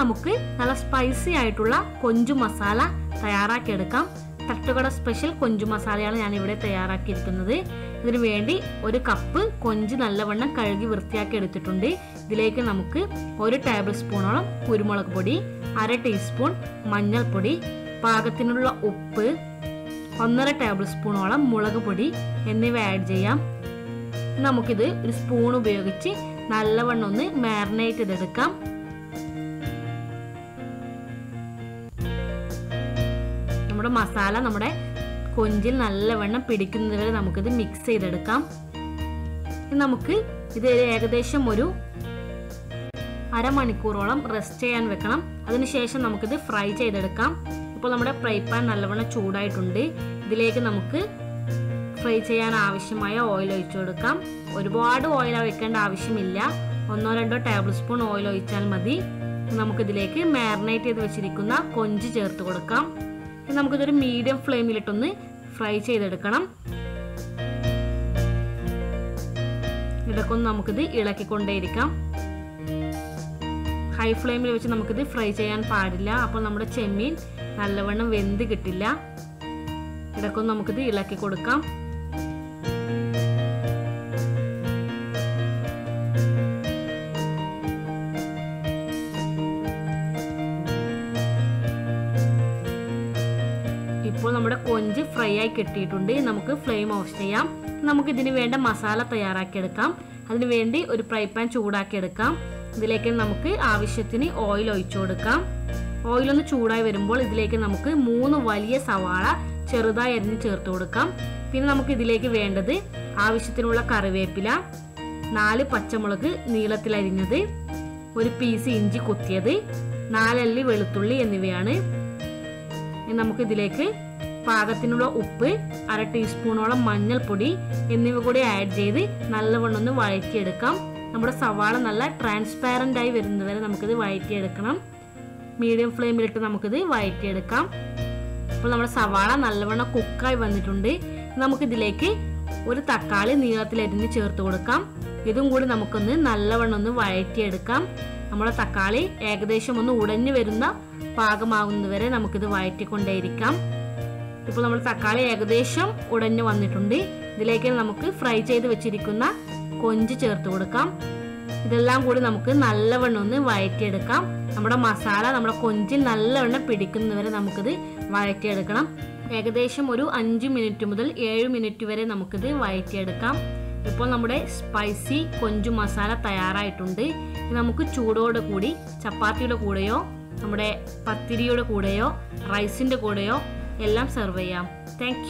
നമുക്ക് നല്ല സ്പൈസി ആയിട്ടുള്ള കൊഞ്ചു മസാല തയ്യാറാക്കിയെടുക്കാം തട്ടുകട സ്പെഷ്യൽ കൊഞ്ചു മസാലയാണ് ഞാൻ ഇവിടെ തയ്യാറാക്കിയിരിക്കുന്നത്. ഇതിനു വേണ്ടി ഒരു കപ്പ് കൊഞ്ച് നല്ലവണ്ണം കഴുകി വൃത്തിയാക്കി എടുത്തിട്ടുണ്ട്. ഇതിലേക്ക് നമുക്ക് ഒരു ടേബിൾ സ്പൂണോളം കുരുമുളക് പൊടി അര ടീസ്പൂൺ മഞ്ഞൾപ്പൊടി പാകത്തിനുള്ള ഉപ്പ് ഒന്നര ടേബിൾ സ്പൂണോളം മുളക് പൊടി എന്നിവ ആഡ് ചെയ്യാം. നമുക്കിത് ഒരു സ്പൂൺ ഉപയോഗിച്ച് നല്ലവണ്ണം ഒന്ന് മാരിനേറ്റ് ചെയ്തെടുക്കാം. നമ്മുടെ മസാല നമ്മുടെ കൊഞ്ചിൽ നല്ലവണ്ണം പിടിക്കുന്നത് വരെ നമുക്കിത് മിക്സ് ചെയ്തെടുക്കാം. നമുക്ക് ഇത് ഏകദേശം ഒരു അരമണിക്കൂറോളം റെസ്റ്റ് ചെയ്യാൻ വെക്കണം. അതിനുശേഷം നമുക്കിത് ഫ്രൈ ചെയ്തെടുക്കാം. ഇപ്പോൾ നമ്മുടെ ഫ്രൈ പാൻ നല്ലവണ്ണം ചൂടായിട്ടുണ്ട്. ഇതിലേക്ക് നമുക്ക് ഫ്രൈ ചെയ്യാൻ ആവശ്യമായ ഓയിൽ ഒഴിച്ചു കൊടുക്കാം. ഒരുപാട് ഓയിൽ ഒഴിക്കേണ്ട ആവശ്യമില്ല. ഒന്നോ രണ്ടോ ടേബിൾ സ്പൂൺ ഓയിൽ ഒഴിച്ചാൽ മതി. നമുക്കിതിലേക്ക് മാരിനേറ്റ് ചെയ്ത് വെച്ചിരിക്കുന്ന കൊഞ്ച് ചേർത്ത് കൊടുക്കാം. നമുക്കിതൊരു മീഡിയം ഫ്ലെയിമിലിട്ടൊന്ന് ഫ്രൈ ചെയ്തെടുക്കണം. ഇതൊക്കെ ഒന്ന് നമുക്കിത് ഇളക്കിക്കൊണ്ടേയിരിക്കാം. ഹൈ ഫ്ലെയിമിൽ വെച്ച് നമുക്കിത് ഫ്രൈ ചെയ്യാൻ പാടില്ല. അപ്പോൾ നമ്മുടെ ചെമ്മീൻ നല്ലവണ്ണം വെന്ത് കിട്ടില്ല. ഇടക്കൊന്ന് നമുക്കിത് ഇളക്കി കൊടുക്കാം. ഇപ്പോൾ നമ്മുടെ കൊഞ്ച് ഫ്രൈ ആയി കിട്ടിയിട്ടുണ്ട്. നമുക്ക് ഫ്ലെയിം ഓഫ് ചെയ്യാം. നമുക്ക് ഇതിന് വേണ്ട മസാല തയ്യാറാക്കിയെടുക്കാം അതിന് വേണ്ടി ഒരു ഫ്രൈ പാൻ ചൂടാക്കിയെടുക്കാം ഇതിലേക്ക് നമുക്ക് ആവശ്യത്തിന് ഓയിൽ ഒഴിച്ചു കൊടുക്കാം. ഓയിൽ ഒന്ന് ചൂടായി വരുമ്പോൾ ഇതിലേക്ക് നമുക്ക് മൂന്ന് വലിയ സവാള ചെറുതായി അരിഞ്ഞ് ചേർത്ത് കൊടുക്കാം. പിന്നെ നമുക്ക് ഇതിലേക്ക് വേണ്ടത് ആവശ്യത്തിനുള്ള കറിവേപ്പില നാല് പച്ചമുളക് നീളത്തിൽ അരിഞ്ഞത് ഒരു പീസ് ഇഞ്ചി കുത്തിയത് നാലല്ലി വെളുത്തുള്ളി എന്നിവയാണ്. നമുക്ക് ഇതിലേക്ക് പാകത്തിനുള്ള ഉപ്പ് അര ടീസ്പൂണോളം മഞ്ഞൾപ്പൊടി എന്നിവ കൂടി ആഡ് ചെയ്ത് നല്ലവണ്ണം ഒന്ന് വഴറ്റിയെടുക്കാം. നമ്മുടെ സവാള നല്ല ട്രാൻസ്പാരന്റ് ആയി വരുന്നവരെ നമുക്കിത് വഴറ്റിയെടുക്കണം. മീഡിയം ഫ്ലെയിമിലിട്ട് നമുക്കിത് വഴറ്റിയെടുക്കാം. അപ്പോൾ നമ്മുടെ സവാള നല്ലവണ്ണം കുക്കായി വന്നിട്ടുണ്ട്. നമുക്കിതിലേക്ക് ഒരു തക്കാളി നീളത്തിലരിഞ്ഞ് ചേർത്ത് കൊടുക്കാം. ഇതും കൂടി നമുക്കൊന്ന് നല്ലവണ്ണം ഒന്ന് വഴറ്റിയെടുക്കാം. നമ്മുടെ തക്കാളി ഏകദേശം ഒന്ന് ഉടഞ്ഞു വരുന്ന പാകമാകുന്നതുവരെ നമുക്കിത് വഴറ്റിക്കൊണ്ടേയിരിക്കാം. ഇപ്പോൾ നമ്മൾ തക്കാളി ഏകദേശം ഉടഞ്ഞു വന്നിട്ടുണ്ട്. ഇതിലേക്ക് നമുക്ക് ഫ്രൈ ചെയ്ത് വെച്ചിരിക്കുന്ന കൊഞ്ച് ചേർത്ത് കൊടുക്കാം. ഇതെല്ലാം കൂടി നമുക്ക് നല്ലവണ്ണം ഒന്ന് വഴറ്റിയെടുക്കാം. നമ്മുടെ മസാല നമ്മുടെ കൊഞ്ചിൽ നല്ലവണ്ണം പിടിക്കുന്നവരെ നമുക്കിത് വഴറ്റിയെടുക്കണം. ഏകദേശം ഒരു അഞ്ച് മിനിറ്റ് മുതൽ ഏഴ് മിനിറ്റ് വരെ നമുക്കിത് വഴറ്റിയെടുക്കാം. ഇപ്പോൾ നമ്മുടെ സ്പൈസി കൊഞ്ചു മസാല തയ്യാറായിട്ടുണ്ട്. നമുക്ക് ചൂടോടെ കൂടി ചപ്പാത്തിയുടെ കൂടെയോ നമ്മുടെ പത്തിരിയുടെ കൂടെയോ റൈസിന്റെ കൂടെയോ എല്ലാം സെർവ് ചെയ്യാം. താങ്ക്